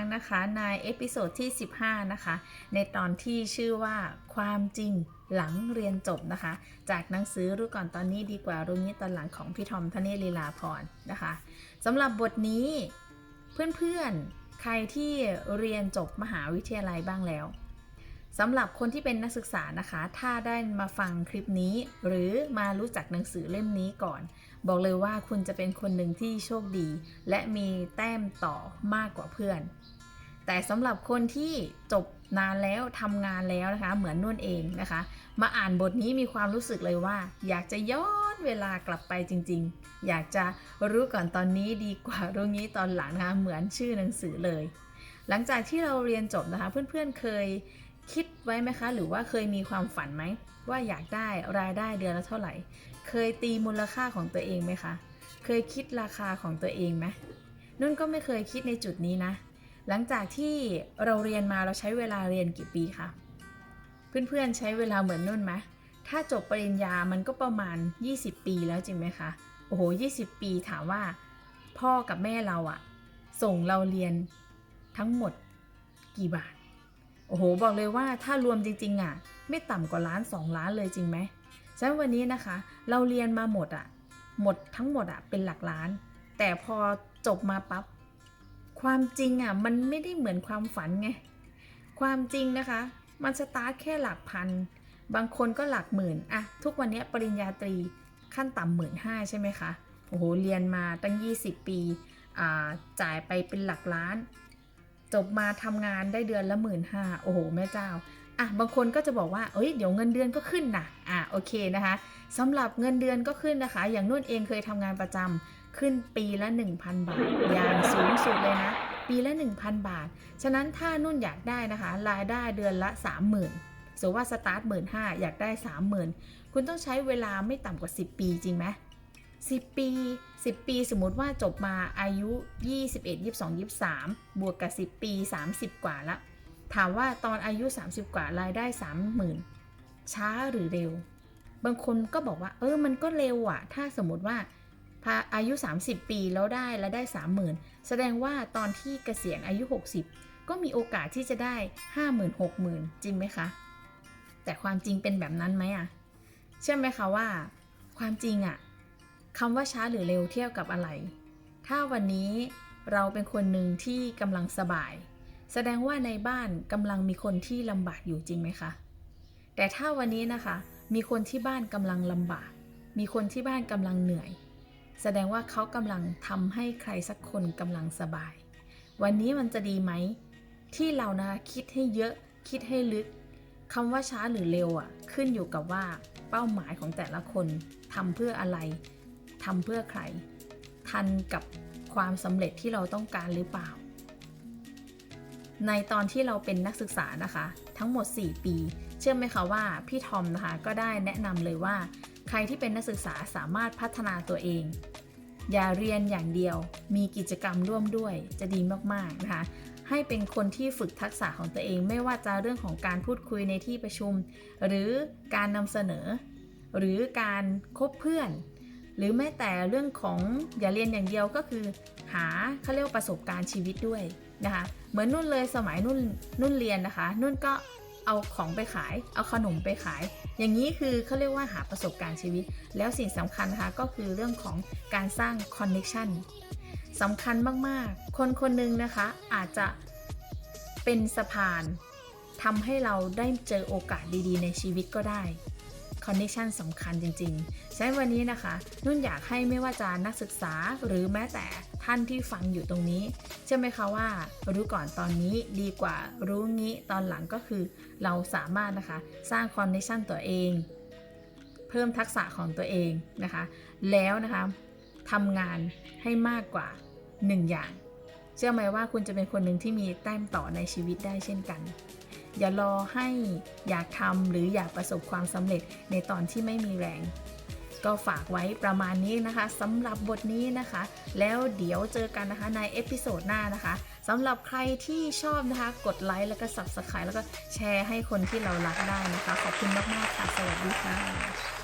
้งนะคะในเอพิโซดที่ 15 นะคะ ในตอนที่ชื่อว่าความจริงหลังเรียนจบนะคะ จากหนังสือรู้ก่อนตอนนี้ดีกว่ารู้นี้ตอนหลังของพี่ทอมทเนศลีลาพรนะคะสำหรับบทนี้เพื่อนๆใครที่เรียนจบมหาวิทยาลัยบ้างแล้ว สำหรับคนที่เป็นนักศึกษานะคะ ถ้าได้มาฟังคลิปนี้ หรือมารู้จักหนังสือเล่มนี้ก่อน บอกเลยว่าคุณจะเป็นคนหนึ่งที่โชคดี และมีแต้มต่อมากกว่าเพื่อน แต่สำหรับคนที่จบนานแล้วทำงานแล้วนะคะ เหมือนนุ่นเองนะคะ มาอ่านบทนี้มีความรู้สึกเลยว่า อยากจะย้อนเวลากลับไปจริง ๆ อยากจะรู้ก่อนตอนนี้ดีกว่ารู้งี้ตอนหลังนะคะเหมือนชื่อหนังสือเลย หลังจากที่เราเรียนจบนะคะ เพื่อนๆเคย คิดไว้ไหมคะ หรือว่าเคยมีความฝันไหม ว่าอยากได้รายได้เดือนละเท่าไหร่ เคยตีมูลค่าของตัวเองไหมคะ เคยคิดราคาของตัวเองไหมนุ่นก็ไม่เคยคิดในจุดนี้นะ หลังจากที่เราเรียนมาเราใช้เวลาเรียนกี่ปีคะเพื่อนๆใช้เวลาเหมือนนุ่นไหมถ้าจบปริญญามันก็ประมาณ 20 ปีแล้วจริงไหมคะโอ้โห 20 ปีถามว่า พ่อกับแม่เราอะส่งเราเรียนทั้งหมดกี่บาท โอ้โห บอกเลยว่าถ้ารวมจริงๆอะ ไม่ต่ำกว่าล้าน2ล้านเลยจริงไหมฉะนั้นวันนี้นะคะ เราเรียนมาหมดอะ หมดทั้งหมดอะเป็นหลักล้าน แต่พอจบมาปับ๊บความจริงอะมันไม่ได้เหมือนความฝันไง ความจริงนะคะ มันสตาร์ทแค่หลักพัน บางคนก็หลักหมื่นอะทุกวันนี้ปริญญาตรีขั้นต่ำหมื่นห้าใช่ไหมคะ โอ้โห เรียนมาตั้ง 20 ปีอ่าจ่ายไปเป็นหลักล้าน จบมาทำงานได้เดือนละหมื่นห้าโอ้โหแม่เจ้าอะบางคนก็จะบอกว่าเอ้ยเดี๋ยวเงินเดือนก็ขึ้นนะอะโอเคนะคะสำหรับเงินเดือนก็ขึ้นนะคะ อย่างนุ่นเองเคยทำงานประจำขึ้นปีละ 1,000 บาท อย่างสูงสุดเลยนะ ปีละ 1,000 บาท ฉะนั้นถ้านุ่นอยากได้นะคะ รายได้เดือนละ 30,000สมมติว่าสตาร์ทหมื่นห้าอยากได้ 30,000 คุณต้องใช้เวลาไม่ต่ำกว่า 10 ปีจริงไหม 10 ปี 10 ปีสมมติว่าจบมาอายุ 21 22 23 บวกกับ 10 ปี 30 กว่าละ ถามว่าตอนอายุ 30 กว่ารายได้ 30,000 ช้าหรือเร็ว บางคนก็บอกว่า เออมันก็เร็วอะถ้าสมมติว่าพาอายุ 30 ปีแล้วได้แล้วได้ 30,000 แสดงว่าตอนที่เกษียณอายุ 60 ก็มีโอกาสที่จะได้ 50,000 60,000 จริงไหมคะ แต่ความจริงเป็นแบบนั้นไหมอะเชื่อไหมคะว่า ความจริงอะ คำว่าช้าหรือเร็วเทียบกับอะไร ถ้าวันนี้เราเป็นคนหนึ่งที่กำลังสบาย แสดงว่าในบ้านกำลังมีคนที่ลำบากอยู่จริงไหมคะ แต่ถ้าวันนี้นะคะ มีคนที่บ้านกำลังลำบาก มีคนที่บ้านกำลังเหนื่อย แสดงว่าเขากำลังทำให้ใครสักคนกำลังสบาย วันนี้มันจะดีไหม ที่เรานะคิดให้เยอะคิดให้ลึกคำว่าช้าหรือเร็วอะขึ้นอยู่กับว่าเป้าหมายของแต่ละคนทำเพื่ออะไร ทำเพื่อใคร ทันกับความสำเร็จที่เราต้องการหรือเปล่า ในตอนที่เราเป็นนักศึกษานะคะ ทั้งหมด 4 ปี เชื่อไหมคะว่าพี่ทอมนะคะก็ได้แนะนำเลยว่า ใครที่เป็นนักศึกษาสามารถพัฒนาตัวเอง อย่าเรียนอย่างเดียว มีกิจกรรมร่วมด้วยจะดีมากๆนะคะให้เป็นคนที่ฝึกทักษะของตัวเอง ไม่ว่าจะเรื่องของการพูดคุยในที่ประชุม หรือการนำเสนอ หรือการคบเพื่อน หรือแม้แต่เรื่องของอย่าเรียนอย่างเดียวก็คือ หาเขาเรียกว่าประสบการณ์ชีวิตด้วยนะคะเหมือนนุ่นเลยสมัยนุ่นนุ่นเรียนนะคะ นุ่นก็เอาของไปขาย เอาขนมไปขาย อย่างนี้คือเขาเรียกว่าหาประสบการณ์ชีวิต แล้วสิ่งสำคัญนะคะก็คือเรื่องของการสร้างคอนเน c t ชันสำคัญมากๆ คนคนหนึ่งนะคะอาจจะเป็นสะพานทำให้เราได้เจอโอกาสดีๆ ในชีวิตก็ได้ คอนเน c t ชันสำคัญจริงๆฉะนั้นวันนี้นะคะ นุ่นอยากให้ไม่ว่าจะนักศึกษาหรือแม้แต่ท่านที่ฟังอยู่ตรงนี้เชื่อไหมคะว่ารู้ก่อนตอนนี้ดีกว่ารู้งี้ตอนหลังก็คือ เราสามารถนะคะสร้างคอนเน c t ชันตัวเอง เพิ่มทักษะของตัวเองนะคะ แล้วนะคะทำงานให้มากกว่า 1 อย่าง เชื่อไหมว่าคุณจะเป็นคนหนึ่งที่มีแต้มต่อในชีวิตได้เช่นกัน อย่ารอให้อยากทำหรืออยากประสบความสำเร็จในตอนที่ไม่มีแรง ก็ฝากไว้ประมาณนี้นะคะสำหรับบทนี้นะคะ แล้วเดี๋ยวเจอกันนะคะในเอพิโซดหน้านะคะสำหรับใครที่ชอบนะคะ กดไลค์แล้วก็ Subscribe แล้วก็แชร์ให้คนที่เรารักได้นะคะ ขอบคุณมากๆค่ะ สวัสดีค่ะ